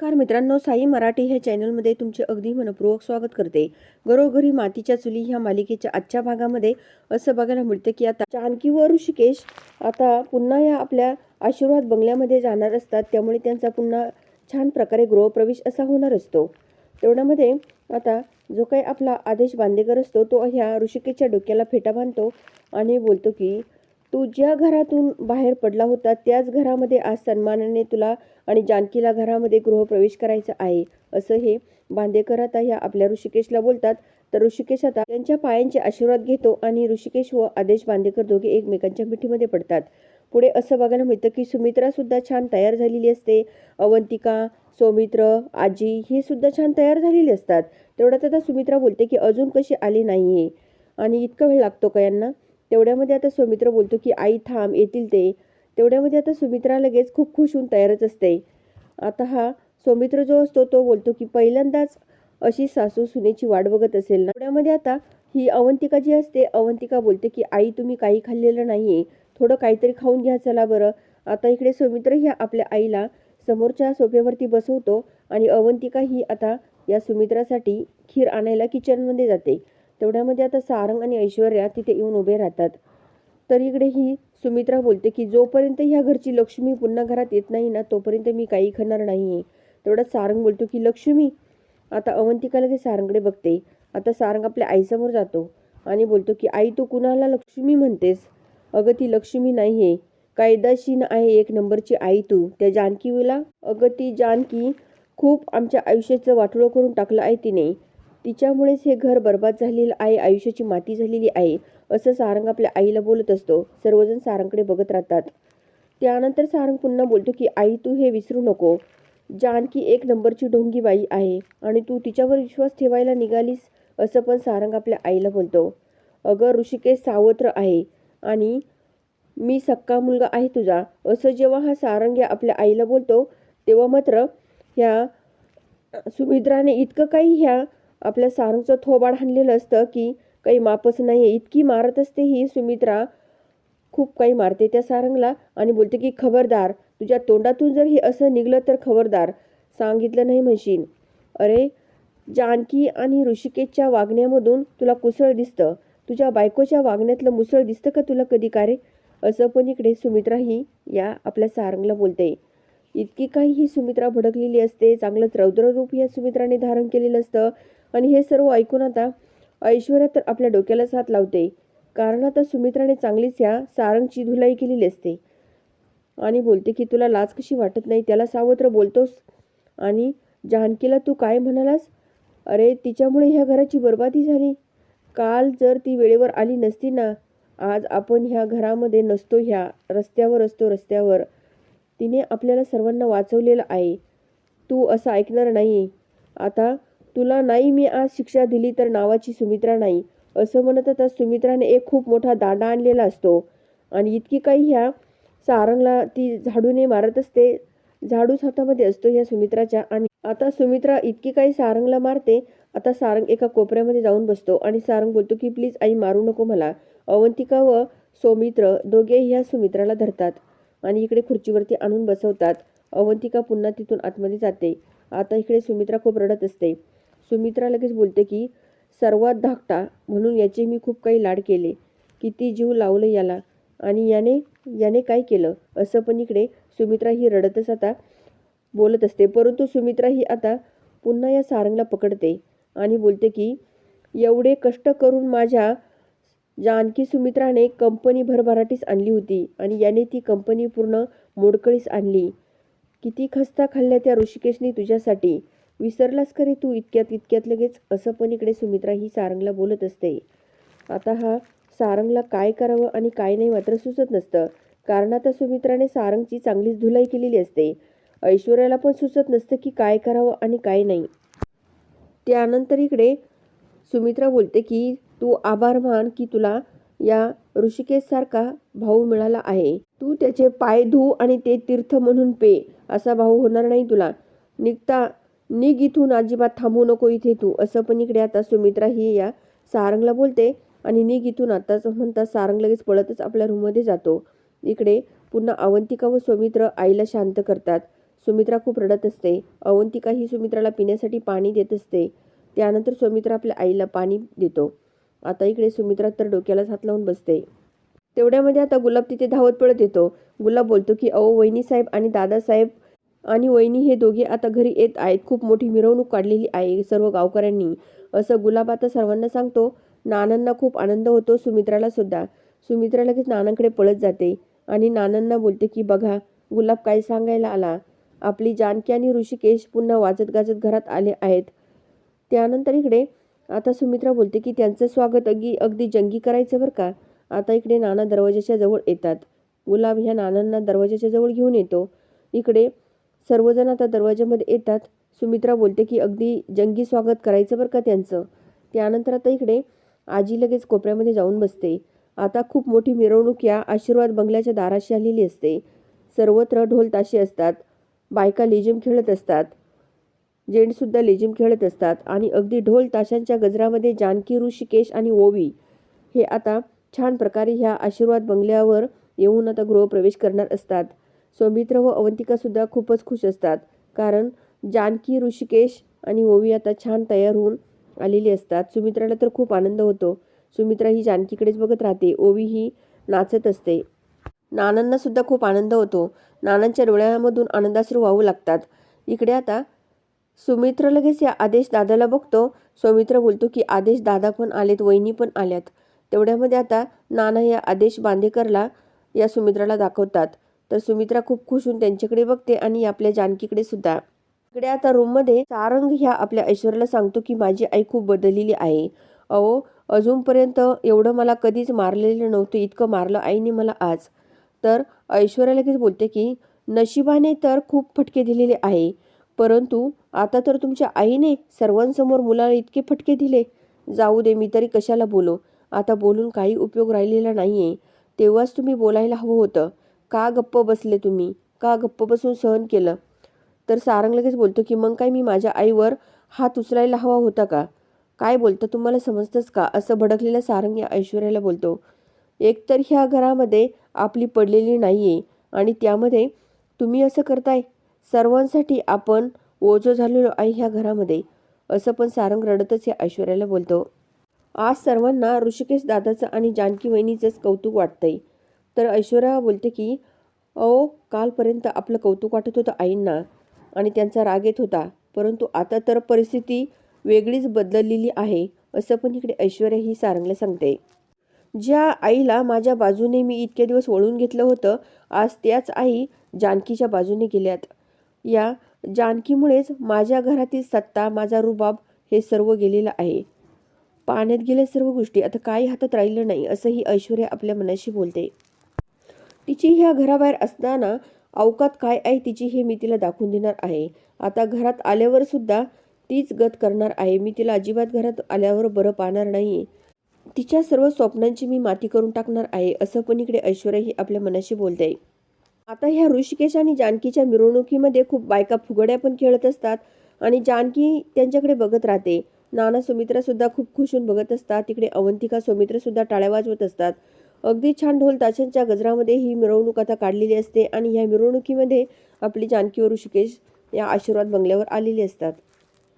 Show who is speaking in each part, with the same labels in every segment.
Speaker 1: नमस्कार मित्रांनो साई मराठी ह्या चॅनलमध्ये तुमचे अगदी मनपूर्वक स्वागत करते. घरोघरी मातीच्या चुली ह्या मालिकेच्या आजच्या भागामध्ये असं बघायला मिळतं की आता जानकी व ऋषिकेश आता पुन्हा या आपल्या आशीर्वाद बंगल्यामध्ये जाणार असतात. त्यामुळे त्यांचा पुन्हा छान प्रकारे गृहप्रवेश असा होणार असतो. तेवढ्यामध्ये आता जो काही आपला आदेश बांदेकर असतो तो ह्या ऋषिकेशच्या डोक्याला फेटा बांधतो आणि बोलतो की तू ज्या घरातून बाहेर पडला होता त्याच घरामध्ये आज सन्मानाने तुला आणि जानकीला घरामध्ये गृहप्रवेश करायचा आहे असं हे बांदेकर आता ह्या आपल्या ऋषिकेशला बोलतात. तर ऋषिकेश आता त्यांच्या पायांचे आशीर्वाद घेतो आणि ऋषिकेश व आदेश बांदेकर दोघे एकमेकांच्या मिठीमध्ये पडतात. पुढे असं बघायला मिळतं की सुमित्रा सुद्धा छान तयार झालेली असते. अवंतिका सौमित्र आजी हे सुद्धा छान तयार झालेली असतात. तेवढ्यात आता सुमित्रा बोलते की अजून कशी आली नाही आणि इतका वेळ लागतो का यांना? तेवढ्यामध्ये आता सुमित्र बोलतो की आई थांब येतील ते. तेवढ्यामध्ये आता सुमित्रा लगेच खूप खुश होऊन तयारच असते. आता हा सौमित्र जो असतो तो बोलतो की पहिल्यांदाच अशी सासू सुनेची वाट बघत असेल ना? तेवढ्यामध्ये आता ही अवंतिका जी असते अवंतिका बोलते की आई तुम्ही काही खाल्लेलं नाहीये. थोडं काहीतरी खाऊन घ्या चला बरं. आता इकडे सौमित्र ही आपल्या आईला समोरच्या सोफ्यावरती बसवतो आणि अवंतिका ही आता या सुमित्रासाठी खीर आणायला किचनमध्ये जाते. तेवढ्यामध्ये आता सारंग आणि ऐश्वर्या तिथे येऊन उभे राहतात. तर इकडे ही सुमित्रा बोलते की जोपर्यंत ह्या घरची लक्ष्मी पुन्हा घरात येत नाही ना तोपर्यंत मी काही खाणार नाही तेवढ्यात सारंग बोलतो की लक्ष्मी आता अवंतिका लगेच सारंगकडे बघते. आता सारंग आपल्या आईसमोर जातो आणि बोलतो की आई तू कुणाला लक्ष्मी म्हणतेस? अगं ती लक्ष्मी नाही आहे कायदाशीन आहे एक नंबरची आई तू. त्या जानकीला अगं ती जानकी खूप आमच्या आयुष्याचं वाटोळं करून टाकलं आहे तिने. तिच्यामुळेच हे घर बर्बाद झालेलं आहे आयुष्याची माती झालेली आहे असं सारंग आपल्या आईला बोलत असतो. सर्वजण सारंगकडे बघत राहतात. त्यानंतर सारंग पुन्हा बोलतो की आई तू हे विसरू नको. जानकी एक नंबरची ढोंगी बाई आहे आणि तू तिच्यावर विश्वास ठेवायला निघालीस असं पण सारंग आपल्या आईला बोलतो. अगं ऋषिकेश सावत्र आहे आणि मी सक्का मुलगा आहे तुझा असं जेव्हा हा सारंग या आपल्या आईला बोलतो तेव्हा मात्र ह्या सुमित्राने इतकं काही ह्या आपल्या सारंगचं थोबाड हाणलेलं असतं की काही मापच नाही आहे इतकी मारत असते ही सुमित्रा. खूप काही मारते त्या सारंगला आणि बोलते की खबरदार तुझ्या तोंडातून जर हे असं निघलं तर खबरदार. सांगितलं नाही म्हणशीन अरे जानकी आणि ऋषिकेशच्या वागण्यामधून तुला कुसळ दिसतं. तुझ्या बायकोच्या वागण्यातलं मुसळ दिसतं का तुला कधी का रे असं पण इकडे सुमित्रा ही या आपल्या सारंगला बोलते. इतकी काही ही सुमित्रा भडकलेली असते. चांगलंच रौद्र रूप या सुमित्राने धारण केलेलं असतं. आणि हे सर्व ऐकून आता ऐश्वर्या तर आपल्या डोक्यालाच हात लावते. कारण आता सुमित्राने चांगलीच ह्या सारंगची धुलाई केलेली असते. आणि बोलते की तुला लाज कशी वाटत नाही? त्याला सावत्र बोलतोस? आणि जानकीला तू काय म्हणालास? अरे तिच्यामुळे ह्या घराची बर्बादी झाली. काल जर ती वेळेवर आली नसती ना आज आपण ह्या घरामध्ये नसतो ह्या रस्त्यावर असतो रस्त्यावर. तिने आपल्याला सर्वांना वाचवलेलं आहे. तू असं ऐकणार नाही. आता तुला नाही मी आज शिक्षा दिली तर नावाची सुमित्रा नाही. असं म्हणत आता सुमित्राने एक खूप मोठा दांडा आणलेला असतो. आणि इतकी काही ह्या सारंगला ती झाडूने मारत असते. झाडूच हातामध्ये असतो ह्या सुमित्राच्या. आणि आता सुमित्रा इतकी काही सारंगला मारते आता सारंग एका कोपऱ्यामध्ये जाऊन बसतो. आणि सारंग बोलतो की प्लीज आई मारू नको मला. अवंतिका व सौमित्र दोघे ह्या सुमित्राला धरतात आणि इकडे खुर्चीवरती आणून बसवतात. अवंतिका पुन्हा तिथून आतमध्ये जाते. आता इकडे सुमित्रा खूप रडत असते. सुमित्रा लगेच बोलते की सर्वात धाकटा. म्हणून याचे मी खूप काही लाड केले किती जीव लावलं याला. आणि याने याने काय केलं? असं पण इकडे सुमित्रा ही रडतच आता बोलत असते. परंतु सुमित्रा ही आता पुन्हा या सारंगला पकडते आणि बोलते की एवढे कष्ट करून माझ्या जानकी सुमित्राने कंपनी भरभराटीस आणली होती आणि याने ती कंपनी पूर्ण मोडकळीस आणली. किती खस्ता खाल्ल्या त्या ऋषिकेशने तुझ्यासाठी. विसरलास खरे तू इतक्यात इतक्यात लगेच? असं पण इकडे सुमित्रा ही सारंगला बोलत असते. आता हा सारंगला काय करावं आणि काय नाही मात्र सुचत नसतं. कारण आता सुमित्राने सारंगची चांगलीच धुलाई केलेली असते. ऐश्वर्याला पण सुचत नसतं की काय करावं आणि काय नाही. त्यानंतर इकडे सुमित्रा बोलते की तू आभार मान की तुला या ऋषिकेशसारखा भाऊ मिळाला आहे. तू त्याचे पाय धू आणि ते तीर्थ म्हणून पे. असा भाऊ होणार नाही तुला. निघता निघ इथून अजिबात थांबू नको इथे तू. असं पण इकडे आता सुमित्रा ही या सारंगला बोलते आणि निघ इथून आताच म्हणता सारंग लगेच पळतच आपल्या रूममध्ये जातो. इकडे पुन्हा अवंतिका व सुमित्र आईला शांत करतात. सुमित्रा खूप रडत असते. अवंतिका ही सुमित्राला पिण्यासाठी पाणी देत असते. त्यानंतर सुमित्रा आपल्या आईला पाणी देतो. आता इकडे सुमित्रा तर डोक्यालाच हात लावून बसते. तेवढ्यामध्ये आता गुलाब तिथे धावत पळत येतो. गुलाब बोलतो की अहो वहिनी साहेब आणि दादासाहेब आणि वहिनी हे दोघे आता घरी येत आहेत. खूप मोठी मिरवणूक काढलेली आहे सर्व गावकऱ्यांनी. असं गुलाब आता सर्वांना सांगतो नानांना खूप आनंद होतो सुमित्राला सुद्धा. सुमित्रा लगेच नानांकडे पळत जाते आणि नानांना बोलते की बघा गुलाब काय सांगायला आला? आपली जानकी आणि ऋषिकेश पुन्हा वाजत गाजत घरात आले आहेत. त्यानंतर इकडे आता सुमित्रा बोलते की त्यांचं स्वागत अगदी अगदी जंगी करायचं बरं का? आता इकडे नाना दरवाजाच्या जवळ येतात. गुलाब ह्या नानांना दरवाजाच्या जवळ घेऊन येतो. इकडे सर्वजण आता दरवाज्यामध्ये येतात. सुमित्रा बोलते की अगदी जंगी स्वागत करायचं बरं का त्यांचं? त्यानंतर आता इकडे आजी लगेच कोपऱ्यामध्ये जाऊन बसते. आता खूप मोठी मिरवणूक या आशीर्वाद बंगल्याच्या दाराशी आलेली असते. सर्वत्र ढोल ताशे असतात. बायका लेझिम खेळत असतात. जेंट्ससुद्धा लेझिम खेळत असतात. आणि अगदी ढोल ताशांच्या गजरामध्ये जानकी ऋषिकेश आणि ओवी हे आता छान प्रकारे ह्या आशीर्वाद बंगल्यावर येऊन आता गृहप्रवेश करणार असतात. सौमित्र व अवंतिकासुद्धा खूपच खुश असतात. कारण जानकी ऋषिकेश आणि ओवी आता छान तयार होऊन आलेली असतात. सुमित्राला तर खूप आनंद होतो. सुमित्रा ही जानकीकडेच बघत राहते. ओवी ही नाचत असते. नानांनासुद्धा खूप आनंद होतो. नानांच्या डोळ्यामधून आनंदाश्रू वाहू लागतात. इकडे आता सुमित्र लगेच या आदेश दादाला बघतो. सौमित्र बोलतो की आदेश दादा पण आलेत वहिनी पण आल्यात. तेवढ्यामध्ये आता नाना या आदेश बांदेकरला या सुमित्राला दाखवतात. तर सुमित्रा खूप खुश होऊन त्यांच्याकडे बघते आणि आपल्या जानकीकडे सुद्धा. इकडे आता रूममध्ये सारंग ह्या आपल्या ऐश्वर्याला सांगतो की माझी आई खूप बदललेली आहे. अहो अजूनपर्यंत एवढं मला कधीच मारलेलं नव्हतं इतकं मारलं आईने मला आज. तर ऐश्वर्या लगेच बोलते की नशिबाने तर खूप फटके दिलेले आहे परंतु आता तर तुमच्या आईने सर्वांसमोर मुलाला इतके फटके दिले. जाऊ दे मी तरी कशाला बोलो? आता बोलून काही उपयोग राहिलेला नाही आहे तेव्हाच तुम्ही बोलायला हवं होतं. का गप्प बसले तुम्ही? का गप्प बसून सहन केलं? तर सारंग लगेच बोलतो की मग काय मी माझ्या आईवर हात उचलायला हवा होता का? काय बोलतं तुम्हाला समजतंच का? असं भडकलेलं सारंग या ऐश्वर्याला बोलतो. एकतर ह्या घरामध्ये आपली पडलेली नाही आहे आणि त्यामध्ये तुम्ही असं करताय? सर्वांसाठी आपण ओझो झालेलो आहे ह्या घरामध्ये. असं पण सारंग रडतच या ऐश्वर्याला बोलतो. आज सर्वांना ऋषिकेश दादाचं आणि जानकी वहिनीचंच कौतुक वाटतंय. तर ऐश्वर्या बोलते की अहो कालपर्यंत आपलं कौतुक वाटत होतं आईंना आणि त्यांचा राग येत होता. परंतु आता तर परिस्थिती वेगळीच बदललेली आहे असं पण इकडे ऐश्वर्या ही सारंगला सांगते. ज्या आईला माझ्या बाजूने मी इतके दिवस वळून घेतलं होतं आज त्याच आई जानकीच्या बाजूने गेल्यात. या जानकीमुळेच माझ्या घरातील सत्ता माझा रुबाब हे सर्व गेलेलं आहे. पाण्यात गेल्या सर्व गोष्टी आता काही हातात राहिलं नाही असंही ऐश्वर्या आपल्या मनाशी बोलते. तिची ह्या घराबाहेर असताना अवकात काय आहे तिची हे मी तिला दाखवून देणार आहे. आता घरात आल्यावर सुद्धा तीच गत करणार आहे. मी तिला अजिबात घरात आल्यावर बरं पाहणार नाही. तिच्या सर्व स्वप्नांची मी माती करून टाकणार आहे असं पण इकडे ऐश्वर्या ही आपल्या मनाशी बोलते. आता ह्या ऋषिकेश आणि जानकीच्या मिरवणुकीमध्ये खूप बायका फुगड्या पण खेळत असतात आणि जानकी त्यांच्याकडे बघत राहते. नाना सुमित्रा सुद्धा खूप खुश होऊन बघत असतात. तिकडे अवंतिका सुमित्रा सुद्धा टाळ्या वाजवत असतात. अगदी छान ढोल ताशांच्या गजरामध्ये ही मिरवणूक आता काढलेली असते आणि ह्या मिरवणुकीमध्ये आपली जानकी व ऋषिकेश या आशीर्वाद बंगल्यावर आलेली असतात.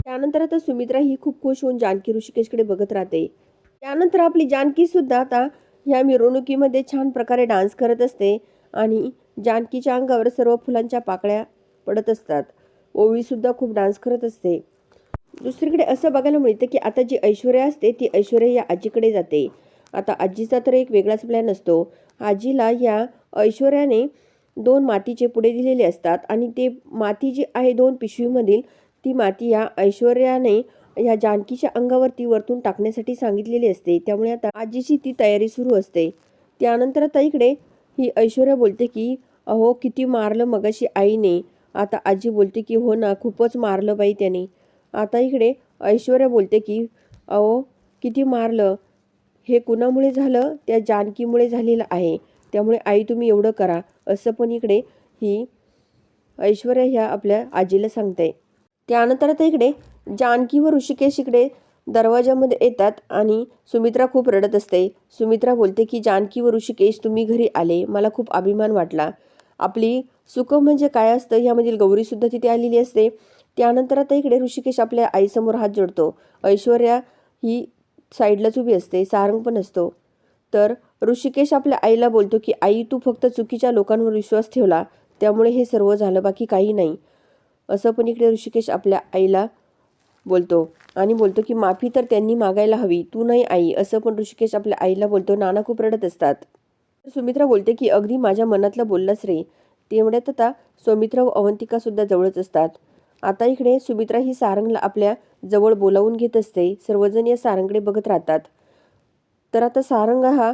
Speaker 1: त्यानंतर आता सुमित्रा ही खूप खुश होऊन जानकी ऋषिकेशकडे बघत राहते. त्यानंतर आपली जानकी सुद्धा आता ह्या मिरवणुकीमध्ये छान प्रकारे डान्स करत असते आणि जानकीच्या अंगावर सर्व फुलांच्या पाकळ्या पडत असतात. ओवीसुद्धा खूप डान्स करत असते. दुसरीकडे असं बघायला मिळतं की आता जी ऐश्वर्या असते ती ऐश्वर्या या आजीकडे जाते. आता आजीचा तर एक वेगळाच प्लॅन असतो. आजीला या ऐश्वर्याने दोन मातीचे पुढे दिलेले असतात आणि ते माती जी आहे दोन पिशवीमधील ती माती या ऐश्वर्याने या जानकीच्या अंगावरती वरतून टाकण्यासाठी सांगितलेली असते. त्यामुळे आता आजीची ती तयारी सुरू असते. त्यानंतर आता इकडे ही ऐश्वर्या बोलते की अहो किती मारलं मगाशी आईने. आता आजी बोलते की हो ना खूपच मारलं बाई त्याने. आता इकडे ऐश्वर्या बोलते की अहो किती मारलं? हे कुणामुळे झालं? त्या जानकीमुळे झालेलं आहे. त्यामुळे आई तुम्ही एवढं करा. असं पण इकडे ही ऐश्वर्या ह्या आपल्या आजीला सांगते. त्यानंतर आता इकडे जानकी व ऋषिकेश इकडे दरवाजामध्ये येतात आणि सुमित्रा खूप रडत असते. सुमित्रा बोलते की जानकी व ऋषिकेश तुम्ही घरी आले. मला खूप अभिमान वाटला. आपली सुख म्हणजे काय असतं ह्यामधील गौरीसुद्धा तिथे आलेली असते. त्यानंतर आता इकडे ऋषिकेश आपल्या आईसमोर हात जोडतो. ऐश्वर्या ही साईडलाच उभी असते सारंग पण असतो. तर ऋषिकेश आपल्या आईला बोलतो की आई तू फक्त चुकीच्या लोकांवर विश्वास ठेवला त्यामुळे हे सर्व झालं बाकी काही नाही. असं पण इकडे ऋषिकेश आपल्या आईला बोलतो आणि बोलतो की माफी तर त्यांनी मागायला हवी तू नाही आई असं पण ऋषिकेश आपल्या आईला बोलतो. नाना खूप रडत असतात. सुमित्रा बोलते की अगदी माझ्या मनातलं बोललाच रे. तेवढ्यात आता सुमित्रा व अवंतिका सुद्धा जवळच असतात. आता इकडे सुमित्रा ही सारंगला आपल्या जवळ बोलावून घेत असते. सर्वजण या सारंगकडे बघत राहतात. तर आता सारंग हा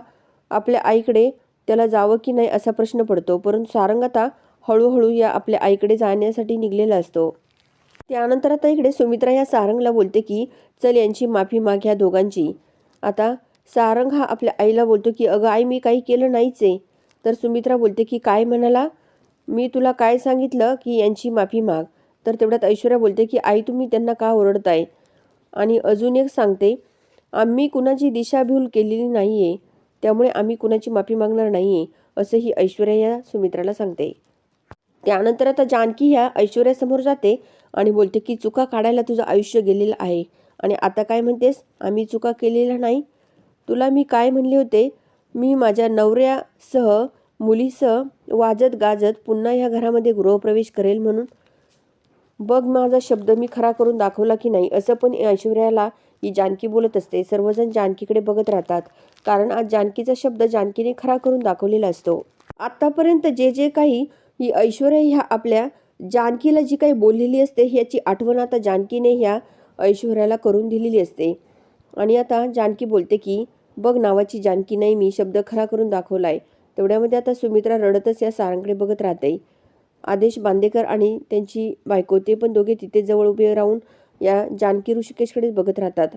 Speaker 1: आपल्या आईकडे त्याला जावं की नाही असा प्रश्न पडतो. परंतु सारंग आता हळूहळू या आपल्या आईकडे जाण्यासाठी निघलेला असतो. त्यानंतर आता इकडे सुमित्रा या सारंगला बोलते की चल यांची माफी माग ह्या दोघांची. आता सारंग हा आपल्या आईला बोलतो की अगं आई मी काही केलं नाहीच. आहे तर सुमित्रा बोलते की काय म्हणाला? मी तुला काय सांगितलं की यांची माफी माग? तर तेवढ्यात ऐश्वर्या बोलते की आई तुम्ही त्यांना का ओरडताय? आणि अजून एक सांगते आम्ही कुणाची दिशाभूल केलेली नाही आहे त्यामुळे आम्ही कुणाची माफी मागणार नाही आहे असंही ऐश्वर्या या सुमित्राला सांगते. त्यानंतर आता जानकी ह्या ऐश्वर्यासमोर जाते आणि बोलते की चुका काढायला तुझं आयुष्य गेलेलं आहे आणि आता काय म्हणतेस? आम्ही चुका केलेल्या नाही. तुला मी काय म्हणले होते? मी माझ्या नवऱ्यासह मुलीसह वाजत गाजत पुन्हा ह्या घरामध्ये गृहप्रवेश करेल म्हणून बघ माझा शब्द मी खरा करून दाखवला की नाही असं पण ऐश्वर्याला ही जानकी बोलत असते. सर्वजण जानकीकडे बघत राहतात. कारण आज जानकीचा शब्द जानकीने खरा करून दाखवलेला असतो. आत्तापर्यंत जे जे काही ही ऐश्वर्या ह्या आपल्या जानकीला जी काही बोललेली असते ह्याची आठवण आता जानकीने ह्या ऐश्वर्याला करून दिलेली असते. आणि आता जानकी बोलते की बघ नावाची जानकी नाही मी शब्द खरा करून दाखवलाय. तेवढ्यामध्ये आता सुमित्रा रडतच या सारांकडे बघत राहते. आदेश बांदेकर आणि त्यांची बायको ते पण दोघे तिथे जवळ उभे राहून या जानकी ऋषिकेशकडेच बघत राहतात.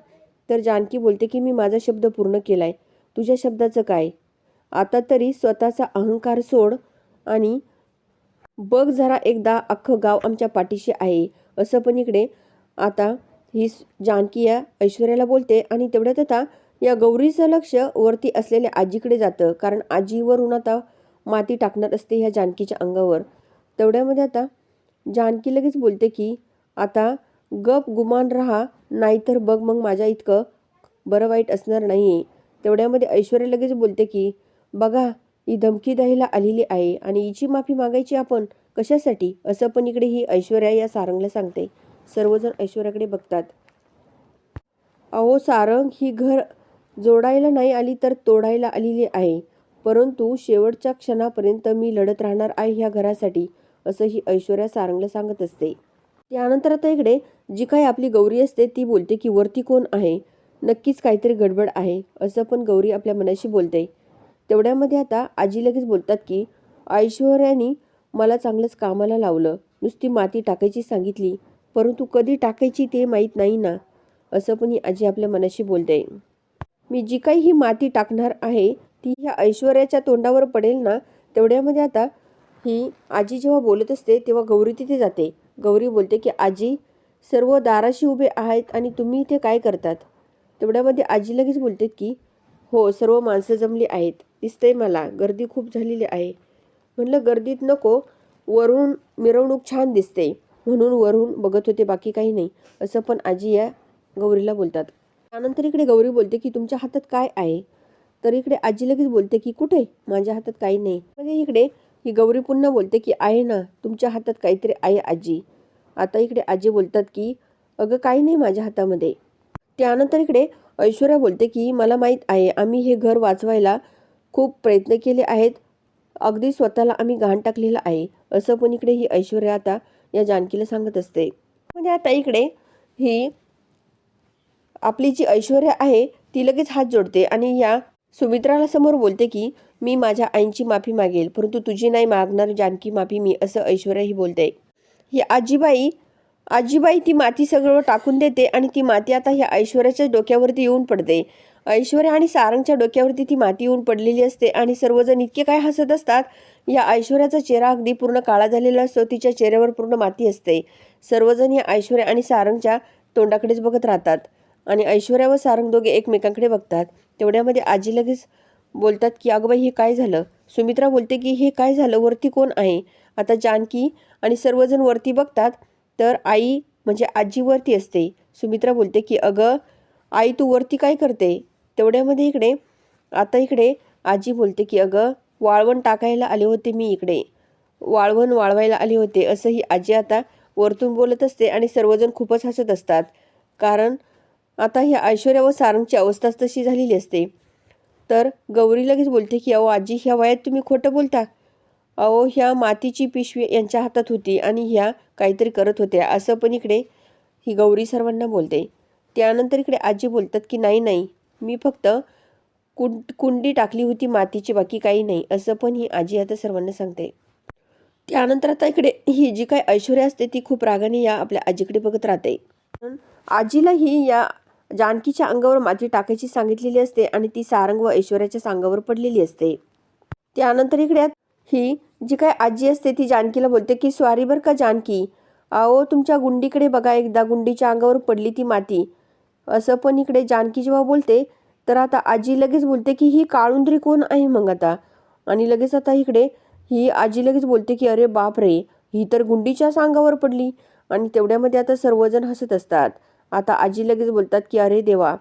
Speaker 1: तर जानकी बोलते की मी माझा शब्द पूर्ण केलाय. तुझ्या शब्दाचं काय? आता तरी स्वतःचा अहंकार सोड आणि बघ जरा एकदा अख्खं गाव आमच्या पाठीशी आहे. असं पण इकडे आता ही जानकी या ऐश्वर्याला बोलते आणि तेवढ्यात आता या गौरीचं लक्ष वरती असलेल्या आजीकडे जातं. कारण आजीवरून आता माती टाकणार असते ह्या जानकीच्या अंगावर. तेवढ्यामध्ये आता जानकी लगेच बोलते की आता गप गुमान राहा नाहीतर बघ मग माझ्या इतकं बरं वाईट असणार नाही आहे तेवढ्यामध्ये ऐश्वर्या लगेच बोलते की बघा ही धमकी द्यायला आलेली आहे आणि हिची माफी मागायची आपण कशासाठी? असं पण इकडे ही ऐश्वर्या या सारंगला सांगते. सर्वजण ऐश्वर्याकडे बघतात. अहो सारंग ही घर जोडायला नाही आली तर तोडायला आलेली आहे. परंतु शेवटच्या क्षणापर्यंत मी लढत राहणार आहे ह्या घरासाठी. असंही ऐश्वर्या सारंगला सांगत असते. त्यानंतर आता इकडे जी काही आपली गौरी असते ती बोलते की वरती कोण आहे? नक्कीच काहीतरी गडबड आहे असं पण गौरी आपल्या मनाशी बोलते. तेवढ्यामध्ये आता आजी लगेच बोलतात की ऐश्वर्यानी मला चांगलंच कामाला लावलं. नुसती माती टाकायची सांगितली परंतु कधी टाकायची ते माहीत नाही ना असं पण ही आजी आपल्या मनाशी बोलते. मी जी काही ही माती टाकणार आहे ती ह्या ऐश्वर्याच्या तोंडावर पडेल ना तेवढ्यामध्ये आता ही आजी जेव्हा बोलत असते तेव्हा गौरी तिथे जाते. गौरी बोलते की आजी सर्व दाराशी उभे आहेत आणि तुम्ही इथे काय करतात? तेवढ्यामध्ये आजी लगेच बोलते की हो सर्व माणसं जमली आहेत. दिसतंय मला गर्दी खूप झालेली आहे. म्हणलं गर्दीत नको वरून मिरवणूक छान दिसते. म्हणून वरून बघत होते बाकी काही नाही. असं पण आजी या गौरीला बोलतात. त्यानंतर इकडे गौरी बोलते की तुमच्या हातात काय आहे? तर इकडे आजी लगेच बोलते की कुठे? माझ्या हातात काही नाही. म्हणजे इकडे ही गौरी पुन्हा बोलते की आहे ना तुमच्या हातात काहीतरी आहे आजी. आता इकडे आजी बोलतात की अगं काही नाही माझ्या हातामध्ये. त्यानंतर इकडे ऐश्वर्या बोलते की मला माहीत आहे आम्ही हे घर वाचवायला खूप प्रयत्न केले आहेत. अगदी स्वतःला आम्ही घाण टाकलेलं आहे. असं पण इकडे ही ऐश्वर्या आता या जानकीला सांगत असते. म्हणजे आता इकडे ही आपली जी ऐश्वर्या आहे ती लगेच हात जोडते आणि या सुमित्राला समोर बोलते की मी माझ्या आईंची माफी मागेल परंतु तुझी नाही मागणार जानकी माफी मी असं ऐश्वर्याही बोलते. ही आजीबाई आजीबाई ती माती सगळं टाकून देते आणि ती माती आता ह्या ऐश्वर्याच्या डोक्यावरती येऊन पडते. ऐश्वर्या आणि सारंगच्या डोक्यावरती ती माती येऊन पडलेली असते आणि सर्वजण इतके काय हसत असतात या ऐश्वर्याचा चेहरा अगदी पूर्ण काळा झालेला असतो तिच्या चेहऱ्यावर पूर्ण माती असते. सर्वजण या ऐश्वर्या आणि सारंगच्या तोंडाकडेच बघत राहतात आणि ऐश्वर्या व सारंग दोघे एकमेकांकडे बघतात. तेवढ्यामध्ये आजी लगेच बोलतात की अगं बाई हे काय झालं? सुमित्रा बोलते की हे काय झालं? वरती कोण आहे? आता जानकी आणि सर्वजण वरती बघतात तर आई म्हणजे आजी वरती असते. सुमित्रा बोलते की अगं आई तू वरती काय करते? तेवढ्यामध्ये इकडे आता इकडे आजी बोलते की अगं वाळवण टाकायला आले होते मी इकडे. वाळवण वाळवायला आले होते असंही आजी आता वरतून बोलत असते आणि सर्वजण खूपच हसत असतात. कारण आता ह्या ऐश्वर्या व सारंगची अवस्थाच तशी झालेली असते. तर गौरी लगेच बोलते की अहो आजी ह्या वयात तुम्ही खोटं बोलता. अहो ह्या मातीची पिशवी यांच्या हातात होती आणि ह्या काहीतरी करत होत्या. असं पण इकडे ही गौरी सर्वांना बोलते. त्यानंतर इकडे आजी बोलतात की नाही नाही मी फक्त कुंड कुंडी टाकली होती मातीची बाकी काही नाही. असं पण ही आजी आता सर्वांना सांगते. त्यानंतर आता इकडे ही जी काय ऐश्वर्या असते ती खूप रागाने या आपल्या आजीकडे बघत राहते. आजीला ही या जानकीच्या अंगावर माती टाकायची सांगितलेली असते आणि ती सारंग व ऐश्वर्याच्या सांगावर पडलेली असते. त्यानंतर इकडे ही जी काय आजी असते ती जानकीला बोलते की स्वारी बर का जानकी? आओ तुमच्या गुंडीकडे बघा एकदा गुंडीच्या अंगावर पडली ती माती. असं पण इकडे जानकी जेव्हा बोलते तर आता आजी लगेच बोलते की ही काळुंदरी कोण आहे मग आता? आणि लगेच आता इकडे ही आजी लगेच बोलते की अरे बाप रे ही तर गुंडीच्या सांगावर पडली. आणि तेवढ्यामध्ये आता सर्वजण हसत असतात. आता आजी लगेच बोलतात की अरे देवा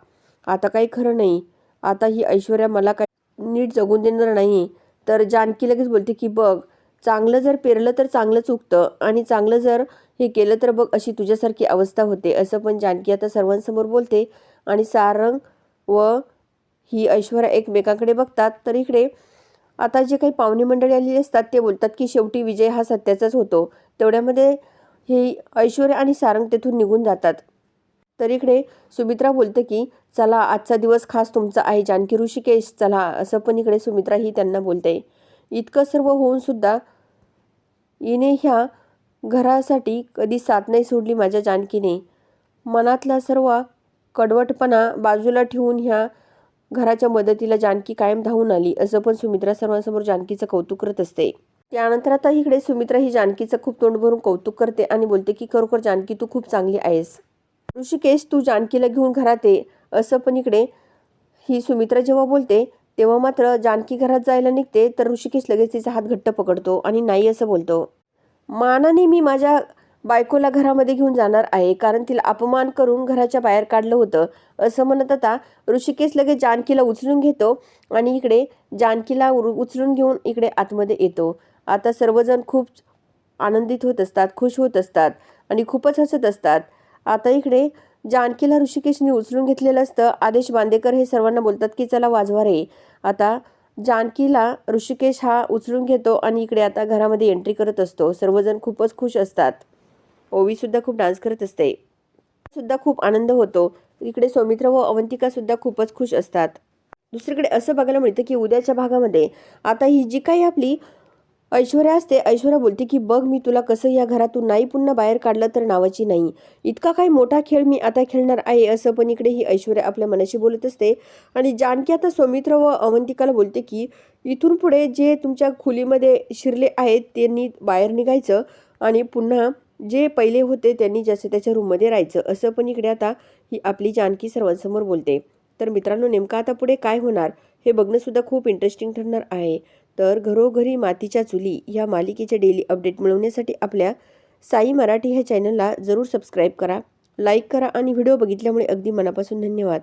Speaker 1: आता काही खरं नाही. आता ही ऐश्वर्या मला काही नीट जगून देणार नाही. तर जानकी लगेच बोलते की बघ चांगलं जर पेरलं तर चांगलंच उगतं आणि चांगलं जर हे केलं तर बघ अशी तुझ्यासारखी अवस्था होते. असं पण जानकी आता सर्वांसमोर बोलते आणि सारंग व ही ऐश्वर्या एकमेकांकडे बघतात. तर इकडे आता जे काही पाहुणे मंडळी आलेली असतात ते बोलतात की शेवटी विजय हा सत्याचाच होतो. तेवढ्यामध्ये ही ऐश्वर्या आणि सारंग तेथून निघून जातात. तर इकडे सुमित्रा बोलते की चला आजचा दिवस खास तुमचा आहे जानकी ऋषिकेश. चला असं पण इकडे सुमित्रा ही त्यांना बोलते. इतकं सर्व होऊन सुद्धा हिने ह्या घरासाठी कधी साथ नाही सोडली माझ्या जानकीने. मनातला सर्व कडवटपणा बाजूला ठेवून ह्या घराच्या मदतीला जानकी कायम धावून आली असं पण सुमित्रा सर्वांसमोर जानकीचं कौतुक करत असते. त्यानंतर आता इकडे सुमित्रा ही जानकीचं खूप तोंड भरून कौतुक करते आणि बोलते की खरोखर जानकी तू खूप चांगली आहेस. ऋषिकेश तू जानकीला घेऊन घरात ये. असं पण इकडे. ही सुमित्रा जेव्हा बोलते तेव्हा मात्र जानकी घरात जायला निघते तर ऋषिकेश लगेच तिचा हात घट्ट पकडतो आणि नाही असं बोलतो. मानाने मी माझ्या बायकोला घरामध्ये घेऊन जाणार आहे कारण तिला अपमान करून घराच्या बाहेर काढलं होतं. असं म्हणत आता ऋषिकेश लगेच जानकीला उचलून घेतो आणि इकडे जानकीला उर- उचलून घेऊन इकडे आतमध्ये येतो. आता सर्वजण खूप आनंदित होत असतात खुश होत असतात आणि खूपच हसत असतात. आता इकडे जानकीला ऋषिकेशने उचलून घेतलेलं असतं. आदेश बांदेकर हे सर्वांना बोलतात की चला वाजवा रे. आता जानकीला ऋषिकेश हा उचलून घेतो आणि इकडे आता घरामध्ये एंट्री करत असतो. सर्वजण खूपच खुश असतात. ओवी सुद्धा खूप डान्स करत असते. सुद्धा खूप आनंद होतो. इकडे सौमित्र व अवंतिका सुद्धा खूपच खुश असतात. दुसरीकडे असं बघायला मिळतं की उद्याच्या भागामध्ये आता ही जी काही आपली ऐश्वर्या असते. ऐश्वर्या बोलते की बघ मी तुला कसं या घरातून नाही पुन्हा बाहेर काढलं तर नावाची नाही. इतका काही मोठा खेळ मी आता खेळणार आहे असं पण इकडे ही ऐश्वर्या आपल्या मनाशी बोलत असते. आणि जानकी आता सौमित्र व अवंतिकाला बोलते की इथून पुढे जे तुमच्या खोलीमध्ये शिरले आहेत त्यांनी बाहेर निघायचं आणि पुन्हा जे पहिले होते त्यांनी जसे त्याच्या रूममध्ये राहायचं असं पण इकडे आता ही आपली जानकी सर्वांसमोर बोलते. तर मित्रांनो नेमकं आता पुढे काय होणार हे बघणंसुद्धा खूप इंटरेस्टिंग ठरणार आहे. तर घरोघरी मातीच्या चुली ह्या मालिकेचे डेली अपडेट मिळवण्यासाठी आपल्या साई मराठी ह्या चॅनलला जरूर सबस्क्राईब करा लाईक करा आणि व्हिडिओ बघितल्यामुळे अगदी मनापासून धन्यवाद.